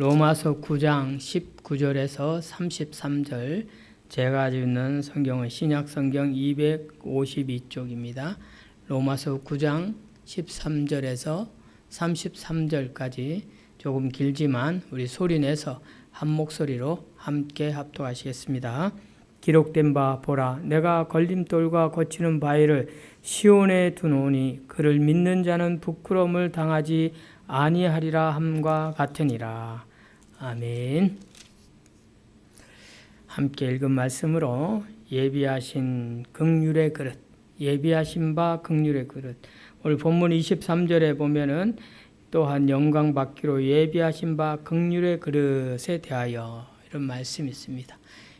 로마서 9장 19절에서 33절 제가 있는 성경은 신약 성경 252쪽입니다. 로마서 9장 13절에서 33절까지 조금 길지만 우리 소리 내서 한 목소리로 함께 합독하시겠습니다. 기록된 바 보라 내가 걸림돌과 거치는 바위를 시온에 두노니 그를 믿는 자는 부끄러움을 당하지 아니하리라 함과 같으니라. 아멘. 함께 읽은 말씀으로 예비하신 극률의 그릇, 예비하신 바 극률의 그릇. 오늘 본문 23절에 보면은 또한 영광 받기로 예비하신 바 극률의 그릇에 대하여 이런 말씀이 있습니다.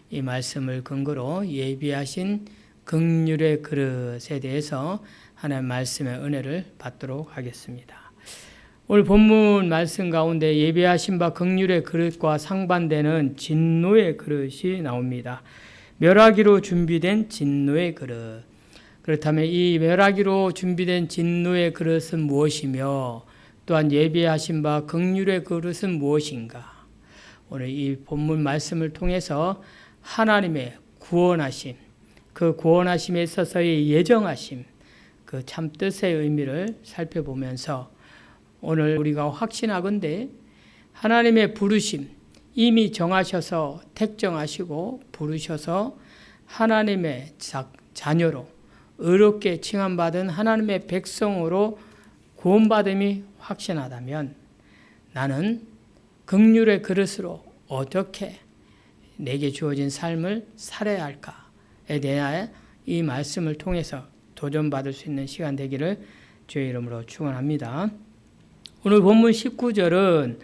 이 말씀을 근거로 예비하신 극률의 그릇에 대해서 하나님 말씀의 은혜를 받도록 하겠습니다. 오늘 본문 말씀 가운데 예배하신 바 극률의 그릇과 상반되는 진노의 그릇이 나옵니다. 멸하기로 준비된 진노의 그릇. 그렇다면 이 멸하기로 준비된 진노의 그릇은 무엇이며 또한 예배하신 바 극률의 그릇은 무엇인가? 오늘 이 본문 말씀을 통해서 하나님의 구원하심, 그 구원하심에 있어서의 예정하심, 그 참 뜻의 의미를 살펴보면서 오늘 우리가 확신하건대 하나님의 부르심 이미 정하셔서 택정하시고 부르셔서 하나님의 자녀로 의롭게 칭함받은 하나님의 백성으로 구원받음이 확신하다면 나는 극률의 그릇으로 어떻게 내게 주어진 삶을 살아야 할까에 대하여 이 말씀을 통해서 도전받을 수 있는 시간 되기를 주의 이름으로 축원합니다. 오늘 본문 19절은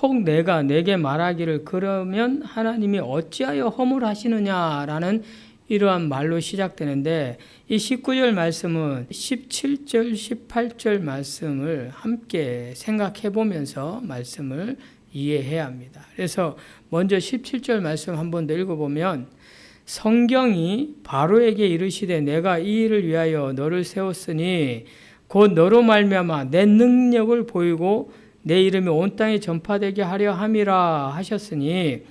혹 내가 내게 말하기를 그러면 하나님이 어찌하여 허물하시느냐라는 이러한 말로 시작되는데 이 19절 말씀은 17절, 18절 말씀을 함께 생각해 보면서 말씀을 이해해야 합니다. 그래서 먼저 17절 말씀 한 번 더 읽어보면 성경이 바로에게 이르시되 내가 이 일을 위하여 너를 세웠으니 곧 너로 말미암아 내 능력을 보이고 내 이름이 온 땅에 전파되게 하려 함이라 하셨으니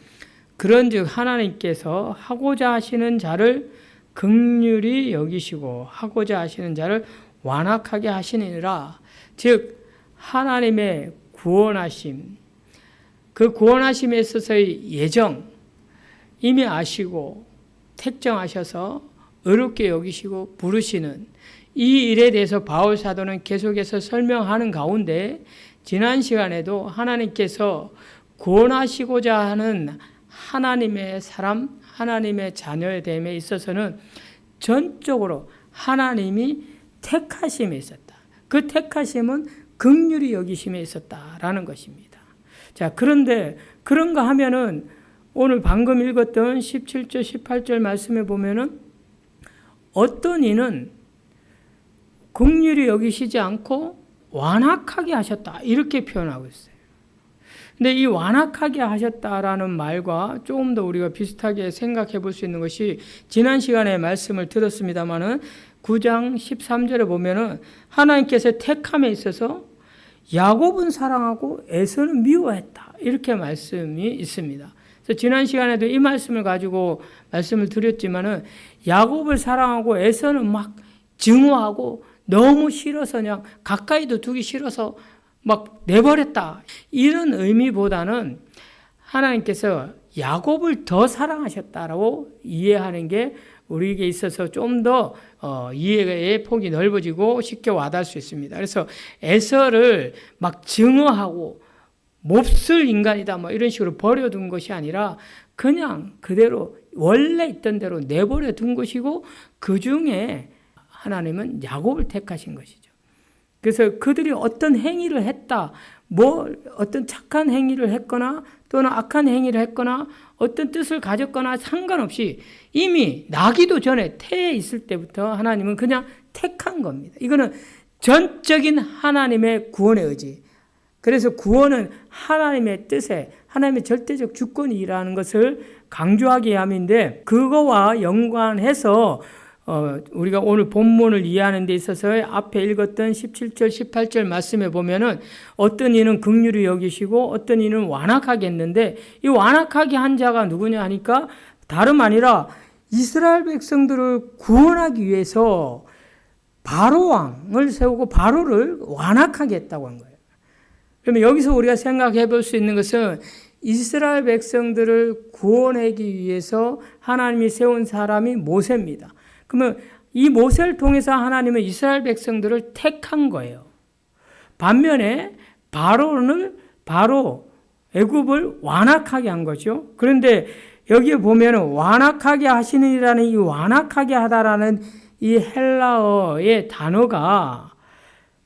그런즉 하나님께서 하고자 하시는 자를 극률이 여기시고 하고자 하시는 자를 완악하게 하시니라. 즉 하나님의 구원하심. 그 구원하심에 있어서의 예정. 이미 아시고 택정하셔서 의롭게 여기시고 부르시는 이 일에 대해서 바울 사도는 계속해서 설명하는 가운데 지난 시간에도 하나님께서 구원하시고자 하는 하나님의 사람, 하나님의 자녀의 됨에 있어서는 전적으로 하나님이 택하심에 있었다. 그 택하심은 극률이 여기심에 있었다라는 것입니다. 자, 그런데 그런가 하면은 오늘 방금 읽었던 17절, 18절 말씀에 보면은 어떤 이는 극률이 여기시지 않고 완악하게 하셨다. 이렇게 표현하고 있어요. 근데 이 완악하게 하셨다라는 말과 조금 더 우리가 비슷하게 생각해 볼 수 있는 것이 지난 시간에 말씀을 들었습니다마는 9장 13절에 보면은 하나님께서 택함에 있어서 야곱은 사랑하고 에서는 미워했다. 이렇게 말씀이 있습니다. 그래서 지난 시간에도 이 말씀을 가지고 말씀을 드렸지만은 야곱을 사랑하고 에서는 막 증오하고 너무 싫어서 그냥 가까이도 두기 싫어서 막 내버렸다. 이런 의미보다는 하나님께서 야곱을 더 사랑하셨다라고 이해하는 게 우리에게 있어서 좀더 어, 이해의 폭이 넓어지고 쉽게 와닿을 수 있습니다. 그래서 에서를 막 증오하고 몹쓸 인간이다 뭐 이런 식으로 버려둔 것이 아니라 그냥 그대로 원래 있던 대로 내버려 둔 것이고 그 중에 하나님은 야곱을 택하신 것이죠. 그래서 그들이 어떤 행위를 했다, 뭐 어떤 착한 행위를 했거나 또는 악한 행위를 했거나 어떤 뜻을 가졌거나 상관없이 이미 나기도 전에 태에 있을 때부터 하나님은 그냥 택한 겁니다. 이거는 전적인 하나님의 구원의 의지. 그래서 구원은 하나님의 뜻에 하나님의 절대적 주권이라는 것을 강조하기 위함인데 그거와 연관해서 어, 우리가 오늘 본문을 이해하는 데 있어서 앞에 읽었던 17절, 18절 말씀에 보면은 어떤 이는 극률이 여기시고 어떤 이는 완악하게 했는데 이 완악하게 한 자가 누구냐 하니까 다름 아니라 이스라엘 백성들을 구원하기 위해서 바로 왕을 세우고 바로를 완악하게 했다고 한 거예요. 그러면 여기서 우리가 생각해 볼 수 있는 것은 이스라엘 백성들을 구원하기 위해서 하나님이 세운 사람이 모세입니다. 그러면 이 모세를 통해서 하나님은 이스라엘 백성들을 택한 거예요. 반면에 바로는 바로 애굽을 완악하게 한 거죠. 그런데 여기에 보면 완악하게 하시느니라는 이 완악하게 하다라는 이 헬라어의 단어가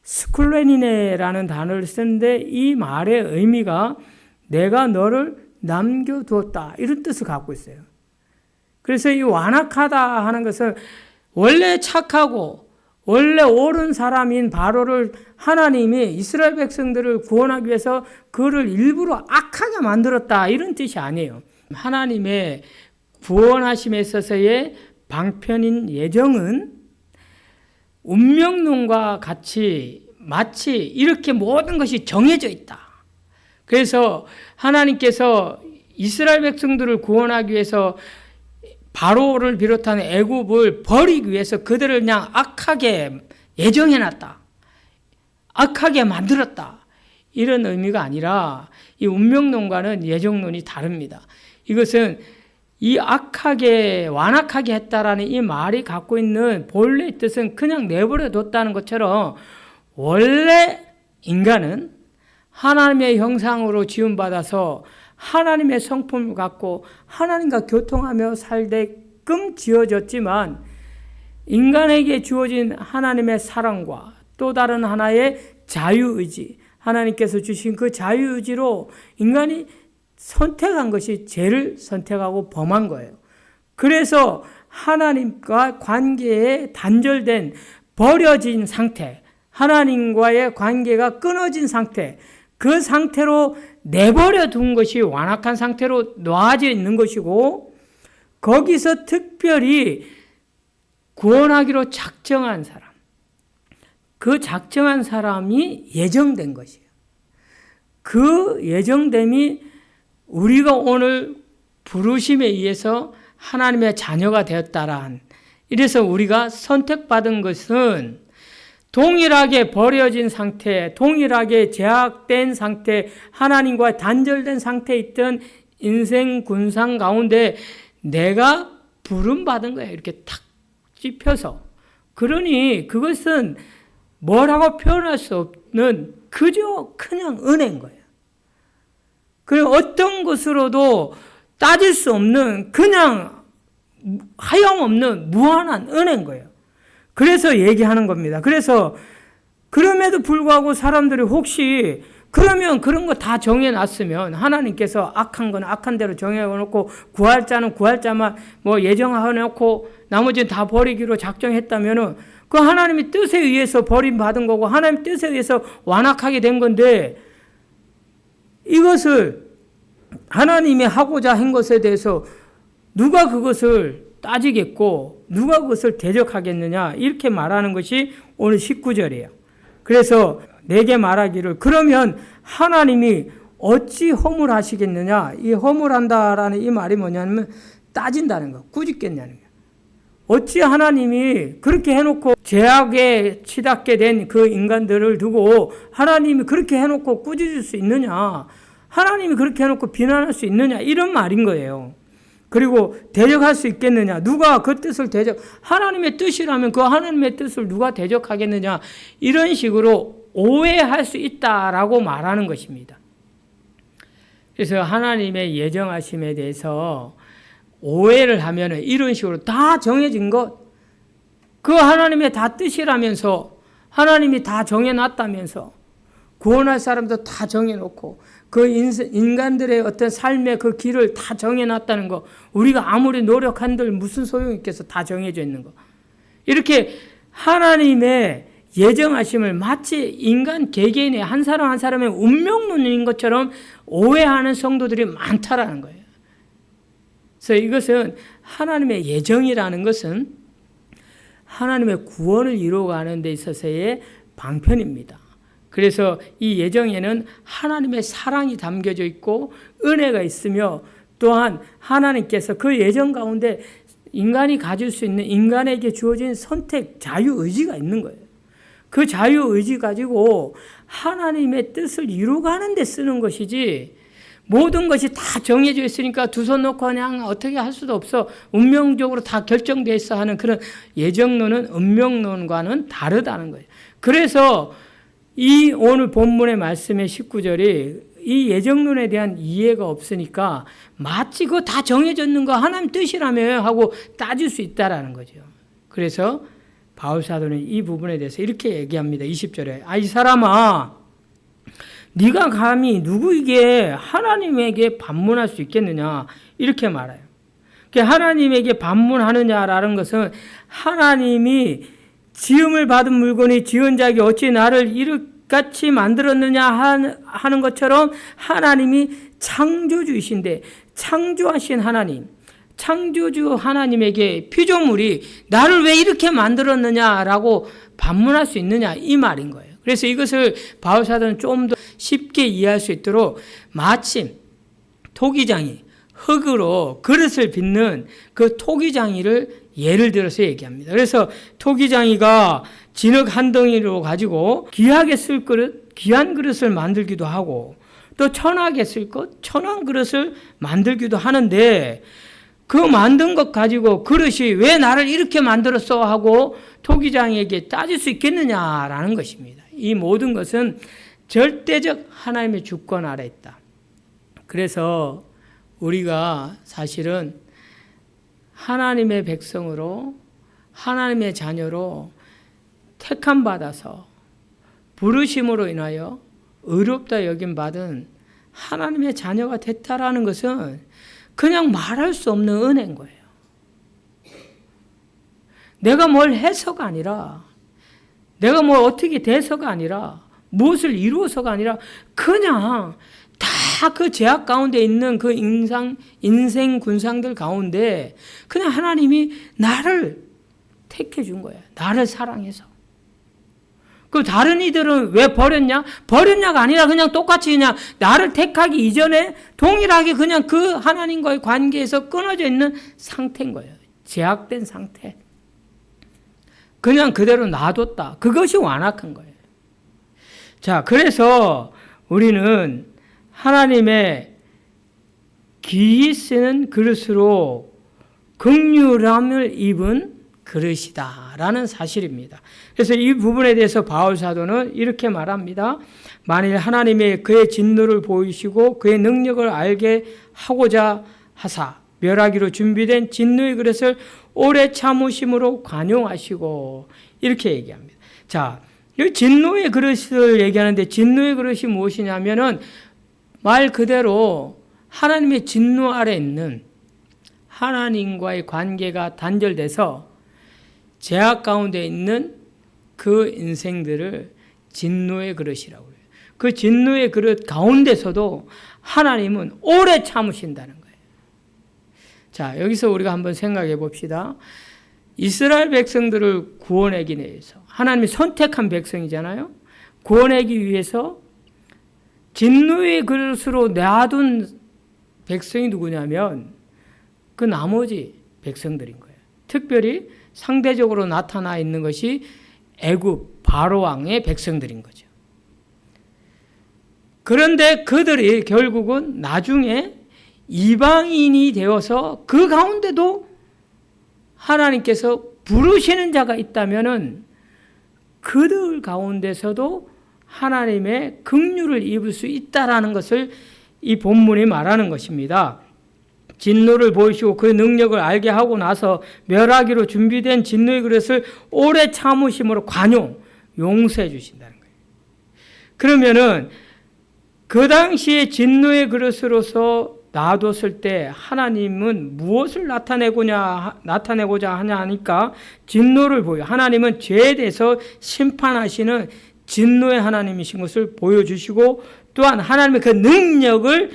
스쿨레니네라는 단어를 쓰는데 이 말의 의미가 내가 너를 남겨두었다 이런 뜻을 갖고 있어요. 그래서 이 완악하다 하는 것은 원래 착하고 원래 옳은 사람인 바로를 하나님이 이스라엘 백성들을 구원하기 위해서 그를 일부러 악하게 만들었다 이런 뜻이 아니에요. 하나님의 구원하심에 있어서의 방편인 예정은 운명론과 같이 마치 이렇게 모든 것이 정해져 있다. 그래서 하나님께서 이스라엘 백성들을 구원하기 위해서 바로를 비롯한 애굽을 버리기 위해서 그들을 그냥 악하게 예정해 놨다. 악하게 만들었다. 이런 의미가 아니라 이 운명론과는 예정론이 다릅니다. 이것은 이 악하게 완악하게 했다라는 이 말이 갖고 있는 본래 뜻은 그냥 내버려 뒀다는 것처럼 원래 인간은 하나님의 형상으로 지음받아서 하나님의 성품을 갖고 하나님과 교통하며 살게끔 지어졌지만 인간에게 주어진 하나님의 사랑과 또 다른 하나의 자유의지, 하나님께서 주신 그 자유의지로 인간이 선택한 것이 죄를 선택하고 범한 거예요. 그래서 하나님과 관계에 단절된 버려진 상태, 하나님과의 관계가 끊어진 상태, 그 상태로 내버려 둔 것이 완악한 상태로 놓아져 있는 것이고, 거기서 특별히 구원하기로 작정한 사람, 그 작정한 사람이 예정된 것이에요. 그 예정됨이 우리가 오늘 부르심에 의해서 하나님의 자녀가 되었다란 이래서 우리가 선택받은 것은 동일하게 버려진 상태, 동일하게 제약된 상태, 하나님과 단절된 상태에 있던 인생 군상 가운데 내가 부름받은 거예요. 이렇게 탁 찝혀서. 그러니 그것은 뭐라고 표현할 수 없는 그저 그냥 은혜인 거예요. 그 어떤 것으로도 따질 수 없는 그냥 하염없는 무한한 은혜인 거예요. 그래서 얘기하는 겁니다. 그래서 그럼에도 불구하고 사람들이 혹시 그러면 그런 거 다 정해놨으면 하나님께서 악한 건 악한 대로 정해놓고 구할 자는 구할 자만 뭐 예정해놓고 나머지는 다 버리기로 작정했다면은 그 하나님의 뜻에 의해서 버림받은 거고 하나님 뜻에 의해서 완악하게 된 건데 이것을 하나님이 하고자 한 것에 대해서 누가 그것을 따지겠고 누가 그것을 대적하겠느냐 이렇게 말하는 것이 오늘 19절이에요. 그래서 내게 말하기를 그러면 하나님이 어찌 허물하시겠느냐 이 허물한다라는 이 말이 뭐냐면 따진다는 거 꾸짖겠냐는 거예요. 어찌 하나님이 그렇게 해놓고 죄악에 치닫게 된 그 인간들을 두고 하나님이 그렇게 해놓고 꾸짖을 수 있느냐 하나님이 그렇게 해놓고 비난할 수 있느냐 이런 말인 거예요. 그리고 대적할 수 있겠느냐? 누가 그 뜻을 대적, 하나님의 뜻이라면 그 하나님의 뜻을 누가 대적하겠느냐? 이런 식으로 오해할 수 있다라고 말하는 것입니다. 그래서 하나님의 예정하심에 대해서 오해를 하면 이런 식으로 다 정해진 것, 그 하나님의 다 뜻이라면서 하나님이 다 정해놨다면서 구원할 사람도 다 정해놓고 그 인간들의 어떤 삶의 그 길을 다 정해놨다는 거, 우리가 아무리 노력한들 무슨 소용이 있겠어? 다 정해져 있는 거. 이렇게 하나님의 예정하심을 마치 인간 개개인의 한 사람 한 사람의 운명론인 것처럼 오해하는 성도들이 많다라는 거예요. 그래서 이것은 하나님의 예정이라는 것은 하나님의 구원을 이루어가는 데 있어서의 방편입니다. 그래서 이 예정에는 하나님의 사랑이 담겨져 있고 은혜가 있으며 또한 하나님께서 그 예정 가운데 인간이 가질 수 있는 인간에게 주어진 선택, 자유 의지가 있는 거예요. 그 자유 의지 가지고 하나님의 뜻을 이루어가는 데 쓰는 것이지 모든 것이 다 정해져 있으니까 두 손 놓고 그냥 어떻게 할 수도 없어. 운명적으로 다 결정돼 있어 하는 그런 예정론은 운명론과는 다르다는 거예요. 그래서 이 오늘 본문의 말씀의 19절이 이 예정론에 대한 이해가 없으니까 마치 그거 다 정해졌는 거 하나님 뜻이라며 하고 따질 수 있다라는 거죠. 그래서 바울 사도는 이 부분에 대해서 이렇게 얘기합니다. 20절에 아 이 사람아 네가 감히 누구에게 하나님에게 반문할 수 있겠느냐 이렇게 말해요. 하나님에게 반문하느냐라는 것은 하나님이 지음을 받은 물건이 지은 자에게 어찌 나를 이렇같이 만들었느냐 하는 것처럼 하나님이 창조주이신데 창조하신 하나님 창조주 하나님에게 피조물이 나를 왜 이렇게 만들었느냐라고 반문할 수 있느냐 이 말인 거예요. 그래서 이것을 바울 사도는 좀 더 쉽게 이해할 수 있도록 마침 토기장이 흙으로 그릇을 빚는 그 토기장이를 예를 들어서 얘기합니다. 그래서 토기장이가 진흙 한 덩이로 가지고 귀하게 쓸 그릇, 귀한 그릇을 만들기도 하고 또 천하게 쓸 것, 천한 그릇을 만들기도 하는데 그 만든 것 가지고 그릇이 왜 나를 이렇게 만들었어 하고 토기장에게 따질 수 있겠느냐라는 것입니다. 이 모든 것은 절대적 하나님의 주권 아래 있다. 그래서 우리가 사실은 하나님의 백성으로 하나님의 자녀로 택함 받아서 부르심으로 인하여 의롭다 여김 받은 하나님의 자녀가 됐다라는 것은 그냥 말할 수 없는 은혜인 거예요. 내가 뭘 해서가 아니라 내가 뭐 어떻게 돼서가 아니라 무엇을 이루어서가 아니라 그냥 다그 제약 가운데 있는 그 인상, 인생 군상들 가운데 그냥 하나님이 나를 택해 준 거예요. 나를 사랑해서. 그 다른 이들은 왜 버렸냐? 버렸냐가 아니라 그냥 똑같이 그냥 나를 택하기 이전에 동일하게 그냥 그 하나님과의 관계에서 끊어져 있는 상태인 거예요. 제약된 상태. 그냥 그대로 놔뒀다. 그것이 완악한 거예요. 자, 그래서 우리는 하나님의 귀히 쓰는 그릇으로 극률함을 입은 그릇이다라는 사실입니다. 그래서 이 부분에 대해서 바울 사도는 이렇게 말합니다. 만일 하나님의 그의 진노를 보이시고 그의 능력을 알게 하고자 하사 멸하기로 준비된 진노의 그릇을 오래 참으심으로 관용하시고 이렇게 얘기합니다. 자, 이 진노의 그릇을 얘기하는데 진노의 그릇이 무엇이냐면은 말 그대로 하나님의 진노 아래 있는 하나님과의 관계가 단절돼서 제약 가운데 있는 그 인생들을 진노의 그릇이라고 해요. 그 진노의 그릇 가운데서도 하나님은 오래 참으신다는 거예요. 자, 여기서 우리가 한번 생각해 봅시다. 이스라엘 백성들을 구원하기 위해서 하나님이 선택한 백성이잖아요. 구원하기 위해서 진노의 그릇으로 놔둔 백성이 누구냐면 그 나머지 백성들인 거예요. 특별히 상대적으로 나타나 있는 것이 애굽 바로 왕의 백성들인 거죠. 그런데 그들이 결국은 나중에 이방인이 되어서 그 가운데도 하나님께서 부르시는 자가 있다면은 그들 가운데서도 하나님의 긍휼을 입을 수 있다라는 것을 이 본문이 말하는 것입니다. 진노를 보이시고 그 능력을 알게 하고 나서 멸하기로 준비된 진노의 그릇을 오래 참으심으로 관용, 용서해 주신다는 거예요. 그러면은 그 당시에 진노의 그릇으로서 놔뒀을 때 하나님은 무엇을 나타내고냐 나타내고자 하냐 하니까 진노를 보여. 하나님은 죄에 대해서 심판하시는 진노의 하나님이신 것을 보여주시고 또한 하나님의 그 능력을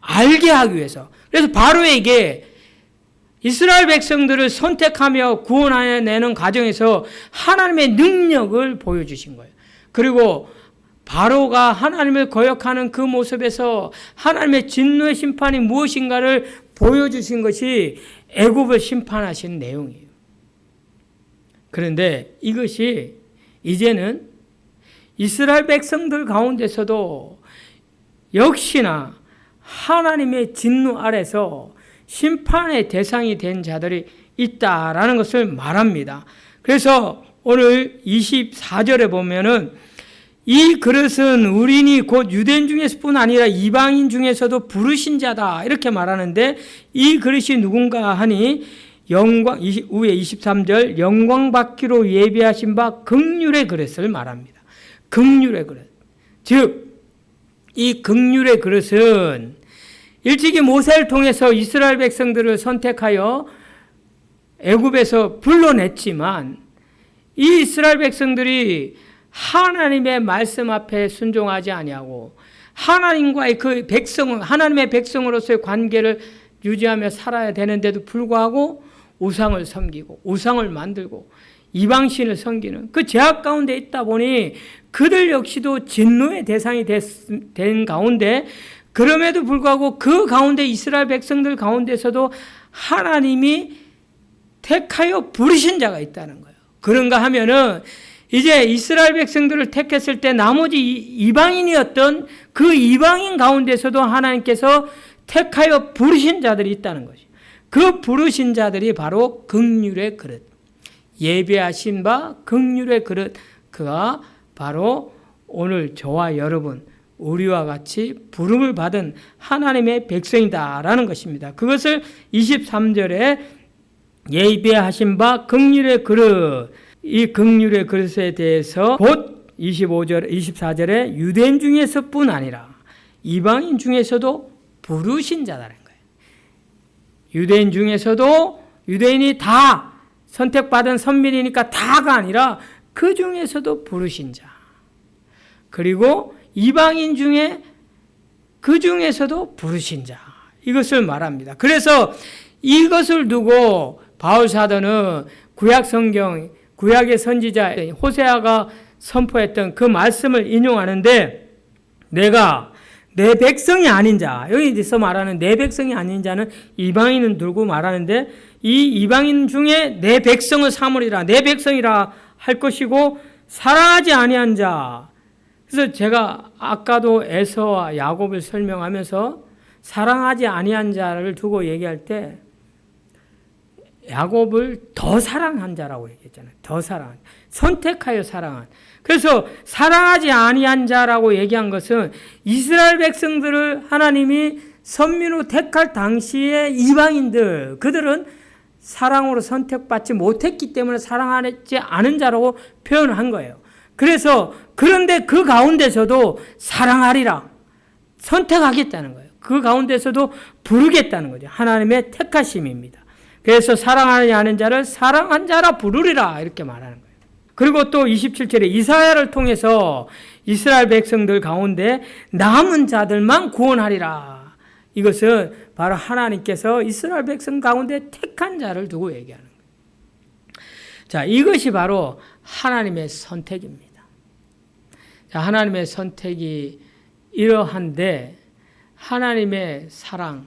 알게 하기 위해서. 그래서 바로에게 이스라엘 백성들을 선택하며 구원해내는 과정에서 하나님의 능력을 보여주신 거예요. 그리고 바로가 하나님을 거역하는 그 모습에서 하나님의 진노의 심판이 무엇인가를 보여주신 것이 애굽을 심판하신 내용이에요. 그런데 이것이 이제는 이스라엘 백성들 가운데서도 역시나 하나님의 진노 아래서 심판의 대상이 된 자들이 있다라는 것을 말합니다. 그래서 오늘 24절에 보면은 이 그릇은 우린이 곧 유대인 중에서뿐 아니라 이방인 중에서도 부르신 자다 이렇게 말하는데 이 그릇이 누군가 하니 영광 위에 23절 영광 받기로 예비하신 바 극률의 그릇을 말합니다. 극률의 그릇. 즉 이 극률의 그릇은 일찍이 모세를 통해서 이스라엘 백성들을 선택하여 애굽에서 불러냈지만 이 이스라엘 백성들이 하나님의 말씀 앞에 순종하지 아니하고 하나님과의 그 백성 하나님의 백성으로서의 관계를 유지하며 살아야 되는데도 불구하고 우상을 섬기고 우상을 만들고 이방신을 섬기는 그 제약 가운데 있다 보니 그들 역시도 진노의 대상이 됐, 된 가운데 그럼에도 불구하고 그 가운데 이스라엘 백성들 가운데서도 하나님이 택하여 부르신 자가 있다는 거예요. 그런가 하면은 이제 이스라엘 백성들을 택했을 때 나머지 이방인이었던 그 이방인 가운데서도 하나님께서 택하여 부르신 자들이 있다는 거죠. 그 부르신 자들이 바로 극률의 그릇, 예배하신 바 극률의 그릇, 그가 바로 오늘 저와 여러분, 우리와 같이 부름을 받은 하나님의 백성이다라는 것입니다. 그것을 23절에 예배하신 바 극률의 그릇, 이 극률의 그릇에 대해서 곧 25절, 24절에 유대인 중에서뿐 아니라 이방인 중에서도 부르신 자다는 거예요. 유대인 중에서도 유대인이 다 선택받은 선민이니까 다가 아니라 그 중에서도 부르신 자. 그리고 이방인 중에 그 중에서도 부르신 자. 이것을 말합니다. 그래서 이것을 두고 바울 사도는 구약 성경 구약의 선지자 호세아가 선포했던 그 말씀을 인용하는데 내가 내 백성이 아닌 자 여기서 말하는 내 백성이 아닌 자는 이방인은 들고 말하는데 이 이방인 중에 내 백성을 삼으리라 내 백성이라 할 것이고 사랑하지 아니한 자 그래서 제가 아까도 에서와 야곱을 설명하면서 사랑하지 아니한 자를 두고 얘기할 때 야곱을 더 사랑한 자라고 얘기했잖아요. 더 사랑. 선택하여 사랑한. 그래서 사랑하지 아니한 자라고 얘기한 것은 이스라엘 백성들을 하나님이 선민으로 택할 당시의 이방인들 그들은 사랑으로 선택받지 못했기 때문에 사랑하지 않은 자라고 표현한 거예요. 그래서 그런데 그 가운데서도 사랑하리라 선택하겠다는 거예요. 그 가운데서도 부르겠다는 거죠. 하나님의 택하심입니다. 그래서 사랑하지 않은 자를 사랑한 자라 부르리라 이렇게 말하는 거예요. 그리고 또 27절에 이사야를 통해서 이스라엘 백성들 가운데 남은 자들만 구원하리라. 이것은 바로 하나님께서 이스라엘 백성 가운데 택한 자를 두고 얘기하는 거예요. 자, 이것이 바로 하나님의 선택입니다. 자, 하나님의 선택이 이러한데 하나님의 사랑,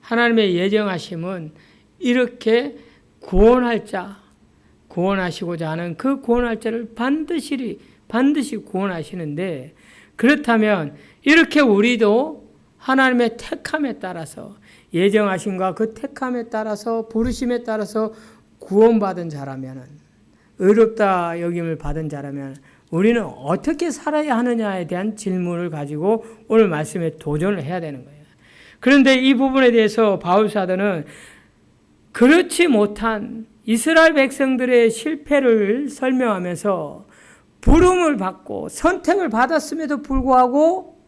하나님의 예정하심은 이렇게 구원할 자, 구원하시고자 하는 그 구원할 자를 반드시, 반드시 구원하시는데, 그렇다면 이렇게 우리도 하나님의 택함에 따라서, 예정하심과 그 택함에 따라서, 부르심에 따라서 구원받은 자라면, 의롭다 여김을 받은 자라면, 우리는 어떻게 살아야 하느냐에 대한 질문을 가지고 오늘 말씀에 도전을 해야 되는 거예요. 그런데 이 부분에 대해서 바울 사도는 그렇지 못한 이스라엘 백성들의 실패를 설명하면서 부름을 받고 선택을 받았음에도 불구하고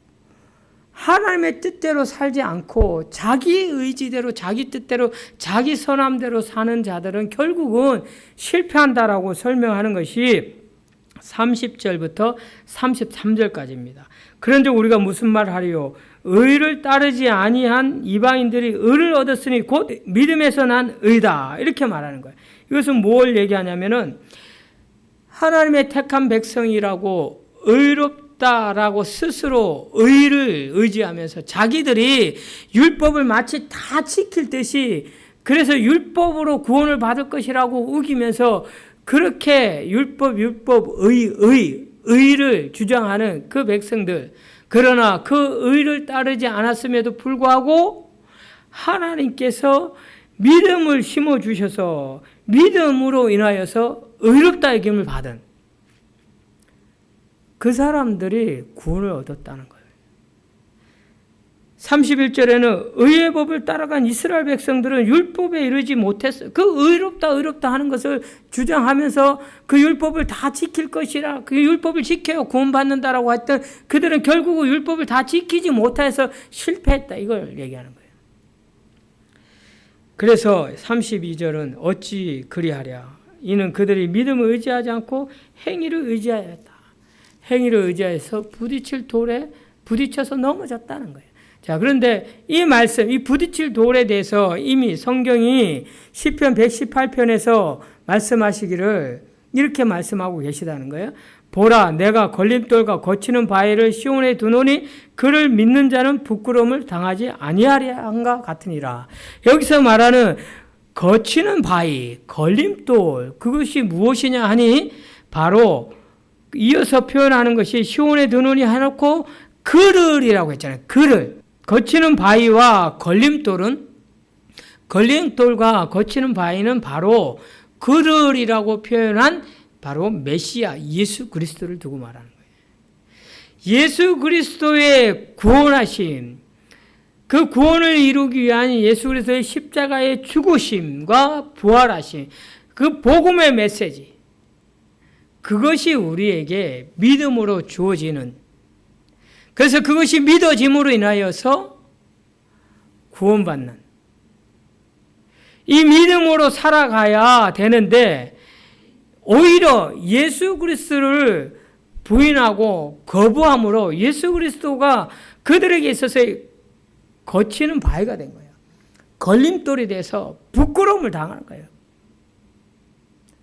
하나님의 뜻대로 살지 않고 자기 의지대로 자기 뜻대로 자기 선함대로 사는 자들은 결국은 실패한다라고 설명하는 것이 30절부터 33절까지입니다. 그런데 우리가 무슨 말 하리요? 의를 따르지 아니한 이방인들이 의를 얻었으니 곧 믿음에서 난 의다. 이렇게 말하는 거예요. 이것은 뭘 얘기하냐면은 하나님의 택한 백성이라고 의롭다라고 스스로 의를 의지하면서 자기들이 율법을 마치 다 지킬 듯이 그래서 율법으로 구원을 받을 것이라고 우기면서 그렇게 율법 율법 의 의, 의를 주장하는 그 백성들. 그러나 그 의를 따르지 않았음에도 불구하고 하나님께서 믿음을 심어 주셔서 믿음으로 인하여서 의롭다 여김을 받은 그 사람들이 구원을 얻었다는 거예요. 31절에는 의의 법을 따라간 이스라엘 백성들은 율법에 이르지 못했어요. 그 의롭다 의롭다 하는 것을 주장하면서 그 율법을 다 지킬 것이라 그 율법을 지켜야 구원받는다라고 했던 그들은 결국 율법을 다 지키지 못해서 실패했다. 이걸 얘기하는 거예요. 그래서 32절은 어찌 그리하랴 이는 그들이 믿음을 의지하지 않고 행위를 의지하였다. 행위를 의지해서 부딪힐 돌에 부딪혀서 넘어졌다는 거예요. 자, 그런데 이 말씀, 이 부딪힐 돌에 대해서 이미 성경이 시편 118편에서 말씀하시기를 이렇게 말씀하고 계시다는 거예요. 보라, 내가 걸림돌과 거치는 바위를 시온에 두노니 그를 믿는 자는 부끄러움을 당하지 아니하리한가 같으니라. 여기서 말하는 거치는 바위, 걸림돌, 그것이 무엇이냐 하니 바로 이어서 표현하는 것이 시온에 두노니 해놓고 그를이라고 했잖아요. 그를. 거치는 바위와 걸림돌은 걸림돌과 거치는 바위는 바로 그를이라고 표현한 바로 메시아 예수 그리스도를 두고 말하는 거예요. 예수 그리스도의 구원하심, 그 구원을 이루기 위한 예수 그리스도의 십자가의 죽으심과 부활하심, 그 복음의 메시지, 그것이 우리에게 믿음으로 주어지는 그래서 그것이 믿어짐으로 인하여서 구원받는 이 믿음으로 살아가야 되는데 오히려 예수 그리스도를 부인하고 거부함으로 예수 그리스도가 그들에게 있어서 거치는 바위가 된 거예요. 걸림돌이 돼서 부끄러움을 당하는 거예요.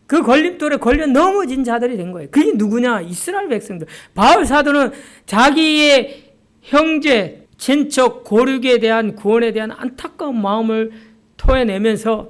그 걸림돌에 걸려 넘어진 자들이 된 거예요. 그게 누구냐? 이스라엘 백성들. 바울 사도는 자기의 형제, 친척, 고륙에 대한 구원에 대한 안타까운 마음을 토해내면서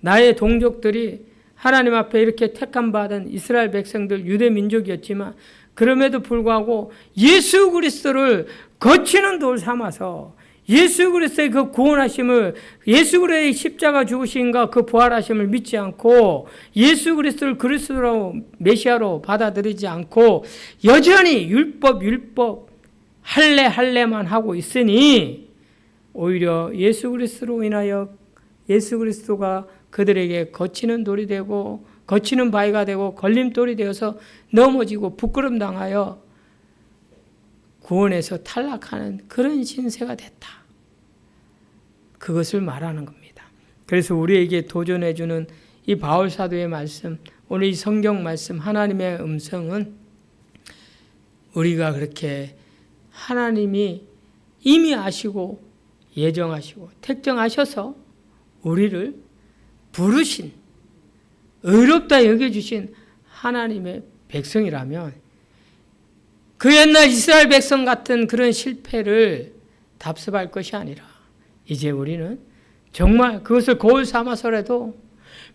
나의 동족들이 하나님 앞에 이렇게 택함 받은 이스라엘 백성들 유대 민족이었지만 그럼에도 불구하고 예수 그리스도를 거치는 돌 삼아서 예수 그리스도의 그 구원하심을 예수 그리스도의 십자가 죽으신가 그 부활하심을 믿지 않고 예수 그리스도를 그리스도로 메시아로 받아들이지 않고 여전히 율법 율법 할례 할례만 하고 있으니 오히려 예수 그리스도로 인하여 예수 그리스도가 그들에게 거치는 돌이 되고 거치는 바위가 되고 걸림돌이 되어서 넘어지고 부끄럼 당하여 구원에서 탈락하는 그런 신세가 됐다. 그것을 말하는 겁니다. 그래서 우리에게 도전해 주는 이 바울 사도의 말씀, 오늘 이 성경 말씀 하나님의 음성은 우리가 그렇게 하나님이 이미 아시고 예정하시고 택정하셔서 우리를 부르신 의롭다 여겨주신 하나님의 백성이라면 그 옛날 이스라엘 백성 같은 그런 실패를 답습할 것이 아니라 이제 우리는 정말 그것을 거울 삼아서라도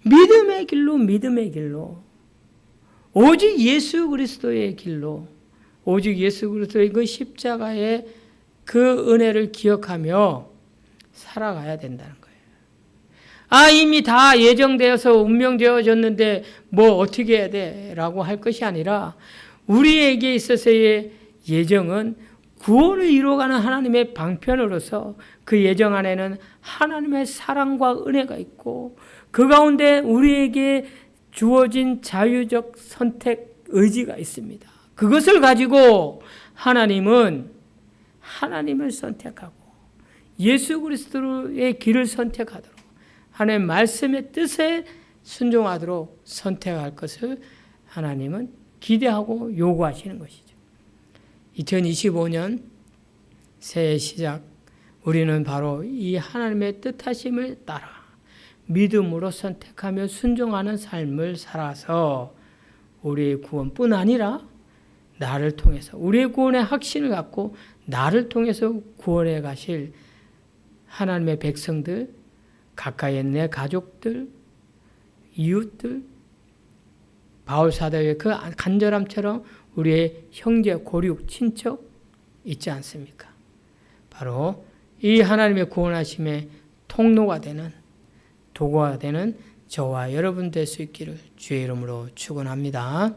믿음의 길로 믿음의 길로 오직 예수 그리스도의 길로 오직 예수 그리스도의 그 십자가의 그 은혜를 기억하며 살아가야 된다는 거예요. 아, 이미 다 예정되어서 운명되어졌는데 뭐 어떻게 해야 돼? 라고 할 것이 아니라 우리에게 있어서의 예정은 구원을 이루어가는 하나님의 방편으로서 그 예정 안에는 하나님의 사랑과 은혜가 있고 그 가운데 우리에게 주어진 자유적 선택 의지가 있습니다. 그것을 가지고 하나님은 하나님을 선택하고 예수 그리스도의 길을 선택하도록 하나님 말씀의 뜻에 순종하도록 선택할 것을 하나님은 기대하고 요구하시는 것이죠. 2025년 새해 시작 우리는 바로 이 하나님의 뜻하심을 따라 믿음으로 선택하며 순종하는 삶을 살아서 우리의 구원뿐 아니라 나를 통해서 우리의 구원의 확신을 갖고 나를 통해서 구원해 가실 하나님의 백성들 가까이 내 가족들 이웃들 바울 사도의 그 간절함처럼 우리의 형제 고륙 친척 있지 않습니까? 바로 이 하나님의 구원하심의 통로가 되는 도구가 되는 저와 여러분 될 수 있기를 주의 이름으로 축원합니다.